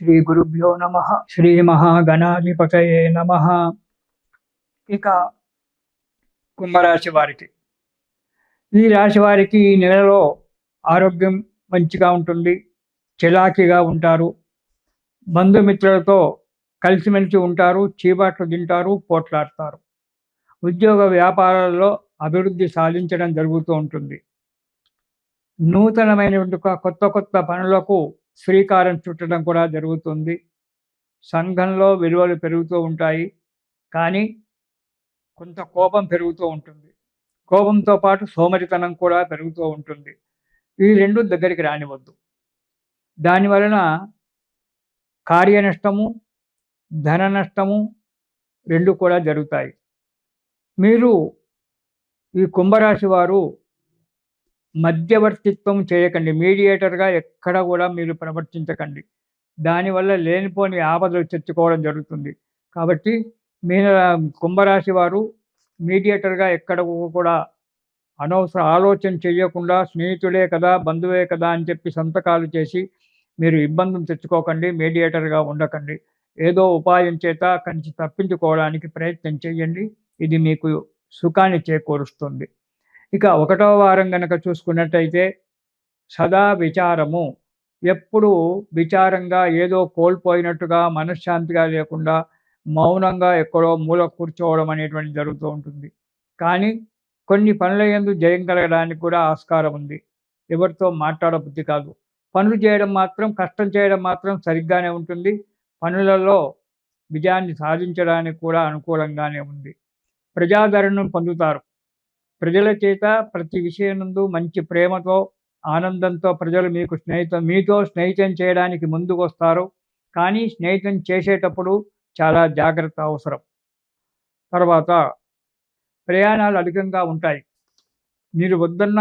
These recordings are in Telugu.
శ్రీ గురుభ్యో నమ. శ్రీ మహాగణాధిపతయే నమ. ఇక కుంభరాశి వారికి. ఈ రాశి వారికి ఈ నెలలో ఆరోగ్యం మంచిగా ఉంటుంది చిలాకీగా ఉంటారు. బంధుమిత్రులతో కలిసిమెలిసి ఉంటారు చీబాట్లు తింటారు పోట్లాడతారు. ఉద్యోగ వ్యాపారాల్లో అభివృద్ధి సాధించడం జరుగుతూ ఉంటుంది. నూతనమైనటువంటి కొత్త కొత్త పనులకు శ్రీకారం చుట్టడం కూడా జరుగుతుంది. సంఘంలో విలువలు పెరుగుతూ ఉంటాయి. కానీ కొంత కోపం పెరుగుతూ ఉంటుంది. కోపంతో పాటు సోమరితనం కూడా పెరుగుతూ ఉంటుంది. ఈ రెండు దగ్గరికి రానివద్దు దాని వలన కార్య నష్టము ధన నష్టము రెండు కూడా జరుగుతాయి. మీరు ఈ కుంభరాశి వారు మధ్యవర్తిత్వం చేయకండి. మీడియేటర్గా ఎక్కడ కూడా మీరు ప్రవర్తించకండి. దానివల్ల లేనిపోని ఆపదలు తెచ్చుకోవడం జరుగుతుంది. కాబట్టి మీన కుంభరాశి వారు మీడియేటర్గా ఎక్కడ కూడా అనవసర ఆలోచన చేయకుండా స్నేహితుడే కదా బంధువే కదా అని చెప్పి సంతకాలు చేసి మీరు ఇబ్బందులు తెచ్చుకోకండి మీడియేటర్గా ఉండకండి. ఏదో ఉపాయం చేత కంచి తప్పించుకోవడానికి ప్రయత్నం చేయండి. ఇది మీకు సుఖాన్ని చేకూరుస్తుంది. ఇక ఒకటవ వారం కనుక చూసుకున్నట్టయితే సదా విచారము. ఎప్పుడు విచారంగా ఏదో కోల్పోయినట్టుగా మనశ్శాంతిగా లేకుండా మౌనంగా ఎక్కడో మూల కూర్చోవడం అనేటువంటి జరుగుతూ ఉంటుంది. కానీ కొన్ని పనుల ఎందు జయం కలగడానికి కూడా ఆస్కారం ఉంది. ఎవరితో మాట్లాడబుద్ధి కాదు. పనులు చేయడం మాత్రం కష్టం చేయడం మాత్రం సరిగ్గానే ఉంటుంది. పనులలో విజయాన్ని సాధించడానికి కూడా అనుకూలంగానే ఉంది. ప్రజాదరణను పొందుతారు. ప్రజల చేత ప్రతి విషయనందు మంచి ప్రేమతో ఆనందంతో ప్రజలు మీకు స్నేహితం మీతో స్నేహితం చేయడానికి ముందుకు వస్తారు కానీ స్నేహితం చేసేటప్పుడు చాలా జాగ్రత్త అవసరం. తర్వాత ప్రయాణాలు అధికంగా ఉంటాయి. మీరు వద్దన్న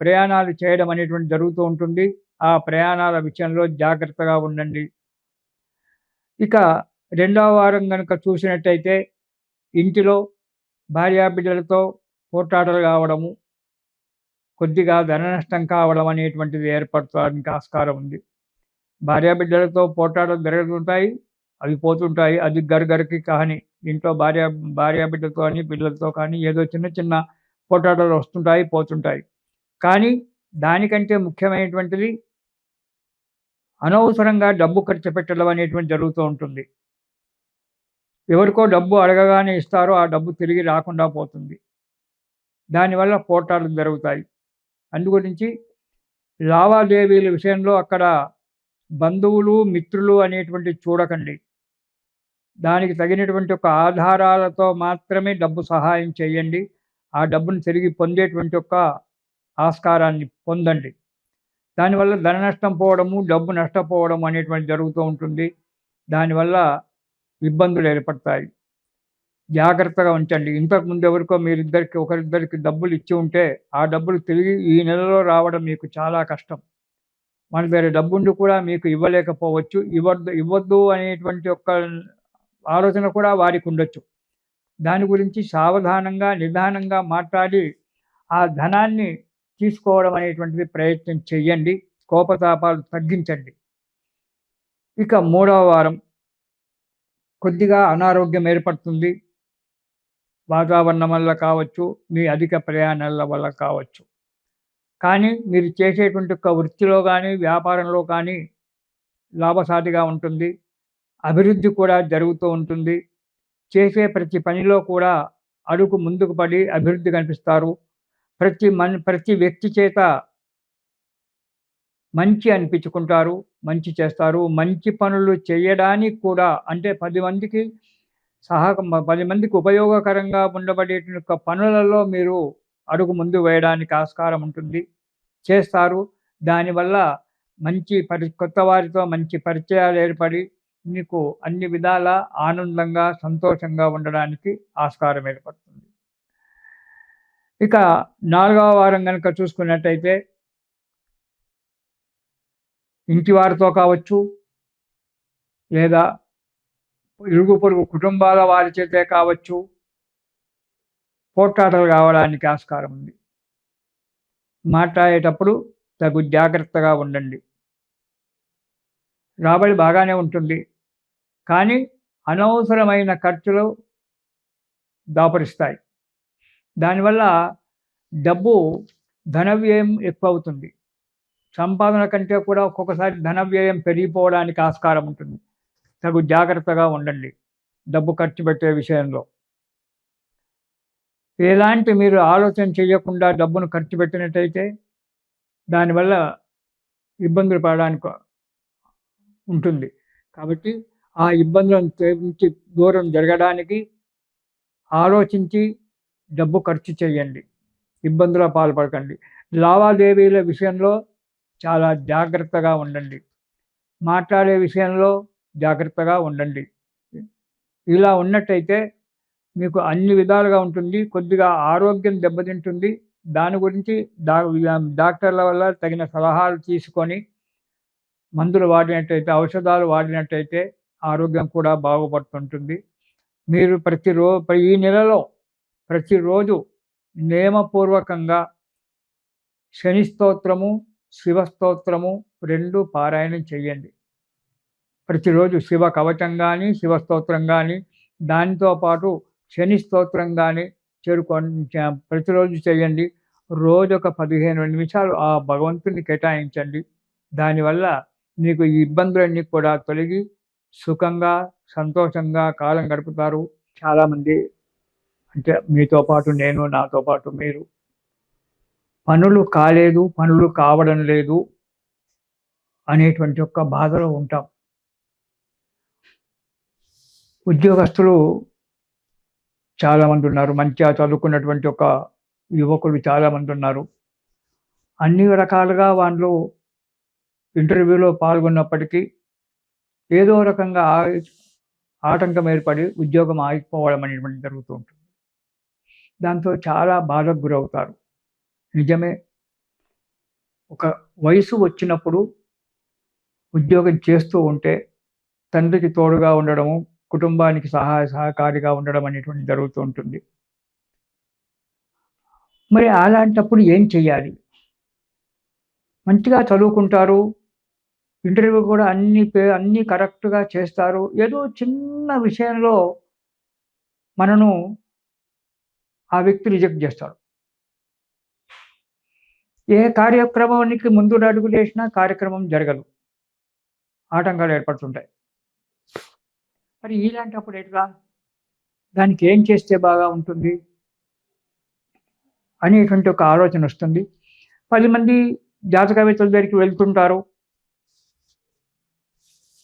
ప్రయాణాలు చేయడం అనేటువంటి జరుగుతూ ఉంటుంది. ఆ ప్రయాణాల విషయంలో జాగ్రత్తగా ఉండండి. ఇక రెండవ వారం కనుక చూసినట్టయితే ఇంటిలో భార్యాబిడ్డలతో పోట్లాటలు కావడము కొద్దిగా ధన నష్టం కావడం అనేటువంటిది ఏర్పడటానికి ఆస్కారం ఉంది. భార్యాబిడ్డలతో పోట్లాటలు జరుగుతుంటాయి అవి పోతుంటాయి. అది గరగరికి కానీ ఇంట్లో భార్య భార్యాబిడ్డతో కానీ పిల్లలతో కానీ ఏదో చిన్న చిన్న పోట్లాటలు వస్తుంటాయి పోతుంటాయి. కానీ దానికంటే ముఖ్యమైనటువంటిది అనవసరంగా డబ్బు ఖర్చు పెట్టడం అనేటువంటి జరుగుతూ ఉంటుంది. ఎవరికో డబ్బు అడగగానే ఇస్తారో ఆ డబ్బు తిరిగి రాకుండా పోతుంది. దానివల్ల పోటాలు జరుగుతాయి. అందుగురించి లావాదేవీల విషయంలో అక్కడ బంధువులు మిత్రులు అనేటువంటి చూడకండి. దానికి తగినటువంటి ఒక ఆధారాలతో మాత్రమే డబ్బు సహాయం చేయండి. ఆ డబ్బును తిరిగి పొందేటువంటి ఒక ఆస్కారాన్ని పొందండి. దానివల్ల ధన నష్టం పోవడము డబ్బు నష్టపోవడం అనేటువంటి జరుగుతూ ఉంటుంది. దానివల్ల ఇబ్బందులు ఏర్పడతాయి. జాగ్రత్తగా ఉంచండి. ఇంతకు ముందు ఎవరికో మీరిద్దరికి ఒకరిద్దరికి డబ్బులు ఇచ్చి ఉంటే ఆ డబ్బులు తిరిగి ఈ నెలలో రావడం మీకు చాలా కష్టం. మన దగ్గర డబ్బుండి కూడా మీకు ఇవ్వలేకపోవచ్చు. ఇవ్వద్దు ఇవ్వద్దు అనేటువంటి ఒక ఆలోచన కూడా వారికి ఉండొచ్చు. దాని గురించి సావధానంగా నిదానంగా మాట్లాడి ఆ ధనాన్ని తీసుకోవడం అనేటువంటిది ప్రయత్నం చెయ్యండి. కోపతాపాలు తగ్గించండి. ఇక మూడవ వారం. కొద్దిగా అనారోగ్యం ఏర్పడుతుంది. వాతావరణం వల్ల కావచ్చు మీ అధిక ప్రయాణాల వల్ల కావచ్చు. కానీ మీరు చేసేటువంటి ఒక వృత్తిలో కానీ వ్యాపారంలో కానీ లాభసాటిగా ఉంటుంది. అభివృద్ధి కూడా జరుగుతూ ఉంటుంది. చేసే ప్రతి పనిలో కూడా అడుగు ముందుకు పడి అభివృద్ధి కనిపిస్తారు. ప్రతి మన్ ప్రతి వ్యక్తి చేత మంచి అనిపించుకుంటారు మంచి చేస్తారు. మంచి పనులు చేయడానికి కూడా అంటే పది మందికి సహా పది మందికి ఉపయోగకరంగా ఉండబడేటువంటి పనులలో మీరు అడుగు ముందు వేయడానికి ఆస్కారం ఉంటుంది. చేస్తారు. దానివల్ల మంచి పరి కొత్త వారితో మంచి పరిచయాలు ఏర్పడి మీకు అన్ని విధాల ఆనందంగా సంతోషంగా ఉండడానికి ఆస్కారం ఏర్పడుతుంది. ఇక నాలుగవ వారం కనుక చూసుకున్నట్టయితే ఇంటి వారితో కావచ్చు లేదా ఇరుగు పొరుగు కుటుంబాల వారి చేతే కావచ్చు. పోట్లాటలు కావడానికి ఆస్కారం ఉంది. మాట్లాడేటప్పుడు తగు జాగ్రత్తగా ఉండండి. రాబడి బాగానే ఉంటుంది. కానీ అనవసరమైన ఖర్చులు దాపరిస్తాయి. దానివల్ల డబ్బు ధన వ్యయం ఎక్కువ అవుతుంది సంపాదన కంటే కూడా ఒక్కొక్కసారి ధన వ్యయం పెరిగిపోవడానికి ఆస్కారం ఉంటుంది. తగు జాగ్రత్తగా ఉండండి డబ్బు ఖర్చు పెట్టే విషయంలో. ఎలాంటి మీరు ఆలోచన చేయకుండా డబ్బును ఖర్చు పెట్టినట్టయితే దానివల్ల ఇబ్బందులు పడడానికి ఉంటుంది. కాబట్టి ఆ ఇబ్బందులను నుంచి దూరం జరగడానికి ఆలోచించి డబ్బు ఖర్చు చేయండి. ఇబ్బందుల పాల్పడకండి. లావాదేవీల విషయంలో చాలా జాగ్రత్తగా ఉండండి. మాట్లాడే విషయంలో జాగ్రత్తగా ఉండండి. ఇలా ఉన్నట్టయితే మీకు అన్ని విధాలుగా ఉంటుంది. కొద్దిగా ఆరోగ్యం దెబ్బతింటుంది. దాని గురించి డా డాక్టర్ల వల్ల తగిన సలహాలు తీసుకొని మందులు వాడినట్టయితే ఔషధాలు వాడినట్టయితే ఆరోగ్యం కూడా బాగుపడుతుంటుంది. మీరు ప్రతిరో ఈ నెలలో ప్రతిరోజు నియమపూర్వకంగా శని స్తోత్రము శివస్తోత్రము రెండు పారాయణం చేయండి. ప్రతిరోజు శివ కవచం కానీ శివస్తోత్రం కానీ దానితో పాటు శని స్తోత్రం కానీ చేరుకొని ప్రతిరోజు చేయండి. రోజు ఒక పదిహేను నిమిషాలు ఆ భగవంతుని కేటాయించండి. దానివల్ల మీకు ఈ ఇబ్బందులన్నీ కూడా తొలగి సుఖంగా సంతోషంగా కాలం గడుపుతారు. చాలామంది అంటే మీతో పాటు నేను నాతో పాటు మీరు. పనులు కాలేదు పనులు కావడం లేదు అనేటువంటి ఒక బాధలో ఉంటాం. ఉద్యోగస్తులు చాలామంది ఉన్నారు. మంచిగా చదువుకున్నటువంటి ఒక యువకులు చాలామంది ఉన్నారు. అన్ని రకాలుగా వాళ్ళు ఇంటర్వ్యూలో పాల్గొన్నప్పటికీ ఏదో రకంగా ఆటంకం ఏర్పడి ఉద్యోగం ఆగిపోవడం అనేటువంటి జరుగుతూ ఉంటుంది. దాంతో చాలా బాధకు గురవుతారు. నిజమే ఒక వయసు వచ్చినప్పుడు ఉద్యోగం చేస్తూ ఉంటే తండ్రికి తోడుగా ఉండడము కుటుంబానికి సహాయ సహకారిగా ఉండడం అనేటువంటి జరుగుతూ ఉంటుంది. మరి అలాంటప్పుడు ఏం చేయాలి? మంచిగా చదువుకుంటారు ఇంటర్వ్యూ కూడా అన్ని పే అన్నీ కరెక్ట్గా చేస్తారు. ఏదో చిన్న విషయంలో మనను ఆ వ్యక్తి రిజెక్ట్ చేస్తాడు. ఏ కార్యక్రమానికి ముందు అడుగులేసినా కార్యక్రమం జరగదు. ఆటంకాలు ఏర్పడుతుంటాయి. మరి ఇలాంటప్పుడు ఎట్లా? దానికి ఏం చేస్తే బాగా ఉంటుంది? అనేటువంటి ఒక ఆలోచన వస్తుంది. పది మంది జాతకవేత్తల దగ్గరికి వెళ్తుంటారు.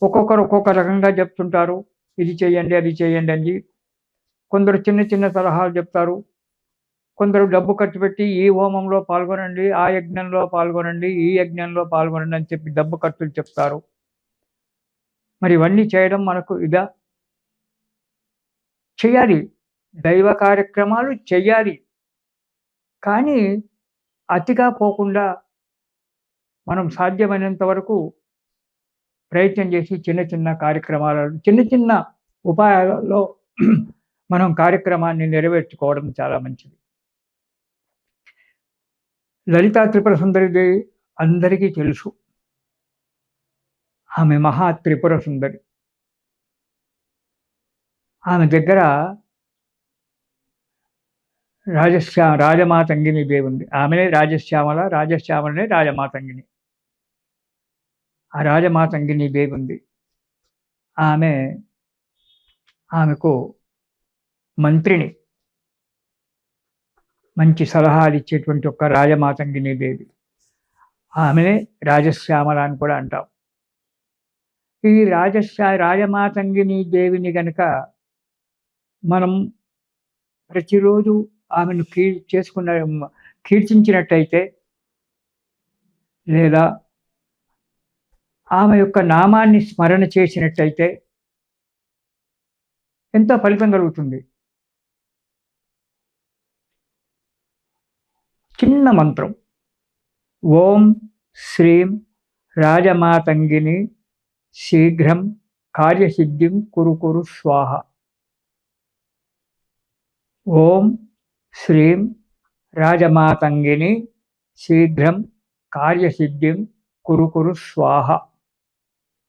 ఒక్కొక్కరు ఒక్కొక్క రకంగా చెప్తుంటారు. ఇది చేయండి అది చేయండి అని. కొందరు చిన్న చిన్న సలహాలు చెప్తారు. కొందరు డబ్బు ఖర్చు పెట్టి ఈ హోమంలో పాల్గొనండి ఆ యజ్ఞంలో పాల్గొనండి ఈ యజ్ఞంలో పాల్గొనండి అని చెప్పి డబ్బు ఖర్చులు చెప్తారు. మరి ఇవన్నీ చేయడం మనకు ఇదా? చేయాలి. దైవ కార్యక్రమాలు చేయాలి. కానీ అతిగా పోకుండా మనం సాధ్యమైనంత వరకు ప్రయత్నం చేసి చిన్న చిన్న కార్యక్రమాలను చిన్న చిన్న ఉపాయాలలో మనం కార్యక్రమాన్ని నెరవేర్చుకోవడం చాలా మంచిది. లలితా త్రిపుర సుందరిది అందరికీ తెలుసు. ఆమె మహా త్రిపుర సుందరి. ఆమె దగ్గర రాజశ్యా రాజమాతంగిని దేవి ఉంది ఆమెనే రాజశ్యామల రాజశ్యామలనే రాజమాతంగిని. ఆ రాజమాతంగిని దేవి ఉంది ఆమె ఆమెకు మంత్రిని మంచి సలహాలు ఇచ్చేటువంటి ఒక రాజమాతంగిని దేవి. ఆమెనే రాజశ్యామల అని కూడా అంటాం. ఈ రాజశ్యా రాజమాతంగిని దేవిని గనక మనం ప్రతిరోజు ఆమెను కీ చేసుకున్న కీర్తించినట్టయితే లేదా ఆమె యొక్క నామాన్ని స్మరణ చేసినట్టయితే ఎంతో ఫలితం కలుగుతుంది. చిన్న మంత్రం. ఓం శ్రీం రాజమాతంగిని శీఘ్రం కార్యసిద్ధిం కురు కురు స్వాహ. ఓం శ్రీం రాజమాతంగిని శీఘ్రం కార్యసిద్ధిం కురు కురు స్వాహ.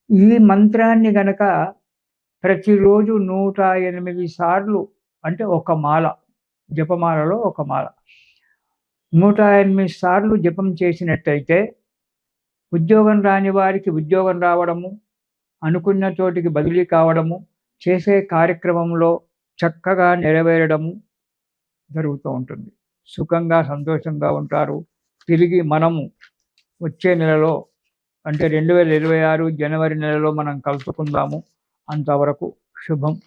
ఈ మంత్రాన్ని గనక ప్రతిరోజు నూట ఎనిమిది సార్లు అంటే ఒక మాల జపమాలలో ఒక మాల. నూట ఎనిమిది సార్లు జపం చేసినట్టయితే ఉద్యోగం రాని వారికి ఉద్యోగం రావడము అనుకున్న చోటికి బదిలీ కావడము చేసే కార్యక్రమంలో చక్కగా నెరవేరడము జరుగుతూ ఉంటుంది. సుఖంగా సంతోషంగా ఉంటారు. తిరిగి మనము వచ్చే నెలలో అంటే రెండు వేల ఇరవై ఆరు జనవరి నెలలో మనం కలుసుకుందాము. అంతవరకు శుభం.